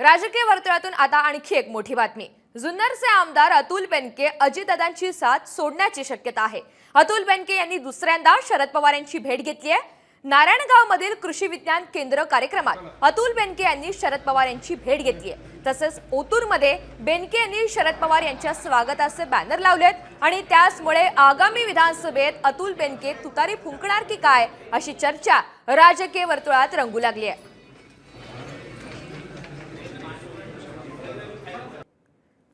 राजकीय वर्तुळातून आता आणखी एक मोठी बातमी. जुन्नरचे आमदार अतुल बेनके अजितदादांची साथ सोडण्याची शक्यता आहे. अतुल बेनके यांनी दुसऱ्यांदा शरद पवार यांची भेट घेतली आहे. नारायणगाव मधील कृषी विज्ञान केंद्र कार्यक्रमात अतुल बेनके यांनी शरद पवार यांची भेट घेतली आहे. तसंच ओतूरमध्ये बेनके यांनी शरद पवार यांच्या स्वागताचे बॅनर लावलेत आणि त्याचमुळे आगामी विधानसभेत अतुल बेनके तुतारी फुंकणार की काय अशी चर्चा राजकीय वर्तुळात रंगू लागली आहे.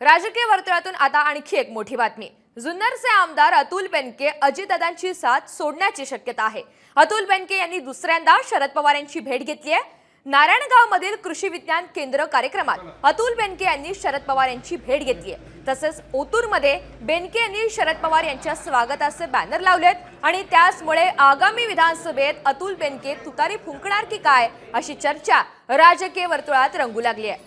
राजकीय वर्तुळातून आता आणखी एक मोठी बातमी. जुन्नरचे आमदार अतुल बेनके अजितदादांची साथ सोडण्याची शक्यता आहे. अतुल बेनके यांनी दुसऱ्यांदा शरद पवार यांची भेट घेतली आहे. नारायणगाव मधील कृषी विज्ञान केंद्र कार्यक्रमात अतुल बेनके यांनी शरद पवार यांची भेट घेतली आहे. तसेच ओतूरमध्ये बेनके यांनी शरद पवार यांच्या स्वागताचे बॅनर लावलेत आणि त्याचमुळे आगामी विधानसभेत अतुल बेनके तुतारी फुंकणार की काय अशी चर्चा राजकीय वर्तुळात रंगू लागली आहे.